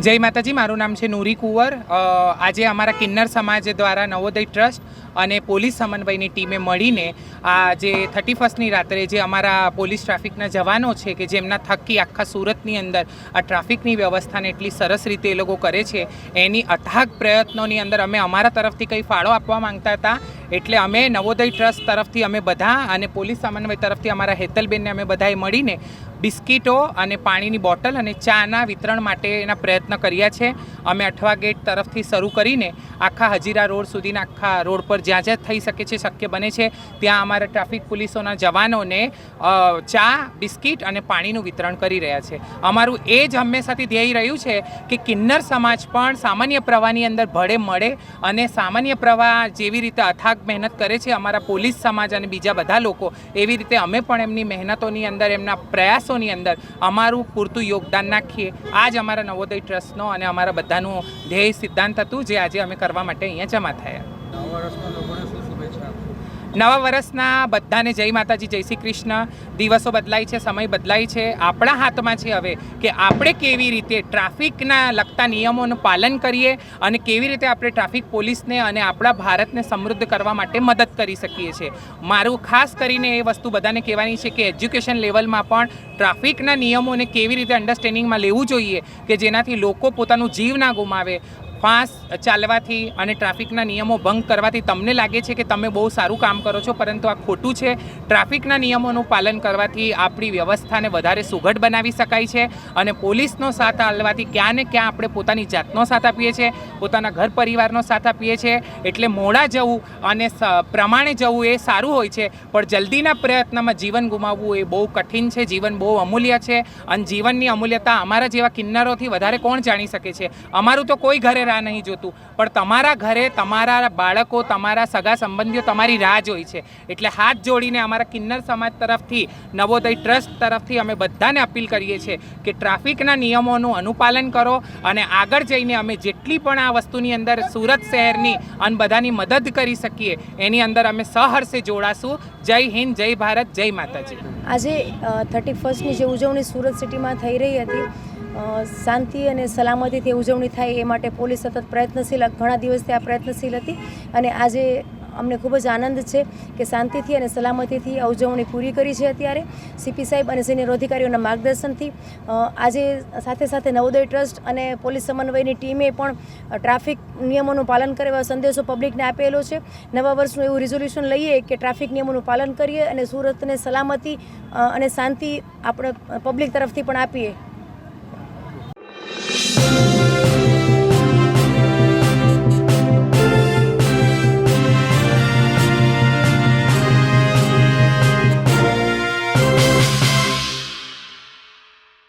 જય માતાજી, મારું નામ છે નૂરી કુંવર. આજે અમારા કિન્નર સમાજ દ્વારા નવોદય ટ્રસ્ટ અને પોલીસ સમન્વયની ટીમે મળીને આ જે થર્ટી ફર્સ્ટની રાત્રે જે અમારા પોલીસ ટ્રાફિકના જવાનો છે કે જેમના થકી આખા સુરતની અંદર આ ટ્રાફિકની વ્યવસ્થાને એટલી સરસ રીતે એ લોકો કરે છે, એની અથાગ પ્રયત્નોની અંદર અમે અમારા તરફથી કંઈ ફાળો આપવા માંગતા હતા. એટલે અમે નવોદય ટ્રસ્ટ તરફથી અમે બધા અને પોલીસ સમન્વય તરફથી અમારા હેતલબેનને અમે બધાએ મળીને બિસ્કીટો અને પાણીની બોટલ અને ચાના વિતરણ માટેના પ્રયત્ન કર્યા છે. અમે અઠવા ગેટ તરફથી શરૂ કરીને આખા હજીરા રોડ સુધીના આખા રોડ પર જ્યાં જ્યાં થઈ શકે છે, શક્ય બને છે, ત્યાં અમારા ટ્રાફિક પોલીસોના જવાનોને ચા, બિસ્કીટ અને પાણીનું વિતરણ કરી રહ્યા છે. અમારું એ જ હંમેશાથી ધ્યેય રહ્યું છે કે કિન્નર સમાજ પણ સામાન્ય પ્રવાહની અંદર ભળે મળે અને સામાન્ય પ્રવાહ જેવી રીતે અથાગ મહેનત કરે છે અમારા પોલીસ સમાજ અને બીજા બધા લોકો. એવી રીતે અમે પણ એમની મહેનતોની અંદર, એમના પ્રયાસોની અંદર અમારું પૂરતું યોગદાન નાખીએ. આ જ અમારા નવોદય ટ્રસ્ટનો અને અમારા બધાનું ધ્યેય સિદ્ધાંત હતું, જે આજે અમે કરવા માટે અહીંયા જમા થયા. નવા વર્ષના બધાને જય માતાજી, જય શ્રી કૃષ્ણ. દિવસો બદલાય છે, સમય બદલાય છે. આપણા હાથમાં છે હવે કે આપણે કેવી રીતે ટ્રાફિકના લગતા નિયમોનું પાલન કરીએ અને કેવી રીતે આપણે ટ્રાફિક પોલીસને અને આપણા ભારતને સમૃદ્ધ કરવા માટે મદદ કરી શકીએ છીએ. મારું ખાસ કરીને એ વસ્તુ બધાને કહેવાની છે કે એજ્યુકેશન લેવલમાં પણ ટ્રાફિકના નિયમોને કેવી રીતે અન્ડરસ્ટેન્ડિંગમાં લેવું જોઈએ કે જેનાથી લોકો પોતાનું જીવ ના ગુમાવે. ફાસ્ટ ચાલવાથી અને ટ્રાફિકના નિયમો ભંગ કરવાથી તમને લાગે છે કે તમે બહુ સારું કામ કરો છો, પરંતુ આ ખોટું છે. ટ્રાફિકના નિયમોનું પાલન કરવાથી આપણી વ્યવસ્થાને વધારે સુઘડ બનાવી શકાય છે અને પોલીસનો સાથ આલવાથી ક્યાં ને ક્યાં આપણે પોતાની જાતનો સાથ આપીએ છીએ, પોતાના ઘર પરિવારનો સાથ આપીએ છીએ. એટલે મોડા જવું અને પ્રમાણે જવું એ સારું હોય છે, પણ જલ્દીના પ્રયત્નમાં જીવન ગુમાવવું એ બહુ કઠિન છે, જીવન બહુ અમૂલ્ય છે. અને જીવનની અમૂલ્યતા અમારા જેવા કિન્નરોથી વધારે કોણ જાણી શકે છે? અમારું તો કોઈ ઘરે રાહ નહીં જોતું. પણ તમારા ઘરે તમારા બાળકો, તમારા સગા સંબંધીઓ તમારી રાહ જોઈ છે. એટલે હાથ જોડીને અમારા કિન્નર સમાજ તરફથી, નવોદય ટ્રસ્ટ તરફથી અમે બધાને અપીલ કરીએ છીએ કે ટ્રાફિકના નિયમોનું અનુપાલન કરો અને આગળ જઈને અમે જેટલી પણ આ વસ્તુની અંદર સુરત શહેરની અને બધાની મદદ કરી શકીએ, એની અંદર અમે સહર્ષે જોડાશું. જય હિન્દ, જય ભારત, જય માતાજી. આજે થર્ટી ફર્સ્ટની જે ઉજવણી સુરત સિટીમાં થઈ રહી હતી શાંતિ અને સલામતીથી ઉજવણી થાય એ માટે પોલીસ સતત પ્રયત્નશીલ, ઘણા દિવસથી આ પ્રયત્નશીલ હતી અને આજે અમને ખૂબ જ આનંદ છે કે શાંતિથી અને સલામતીથી આ ઉજવણી પૂરી કરી છે અત્યારે. સીપી સાહેબ અને સિનિયર અધિકારીઓના માર્ગદર્શનથી આજે સાથે સાથે નવોદય ટ્રસ્ટ અને પોલીસ સમન્વયની ટીમે પણ ટ્રાફિક નિયમોનું પાલન કરે એવા સંદેશો પબ્લિકને આપેલો છે. નવા વર્ષનું એવું રિઝોલ્યુશન લઈએ કે ટ્રાફિક નિયમોનું પાલન કરીએ અને સુરતને સલામતી અને શાંતિ આપણે પબ્લિક તરફથી પણ આપીએ.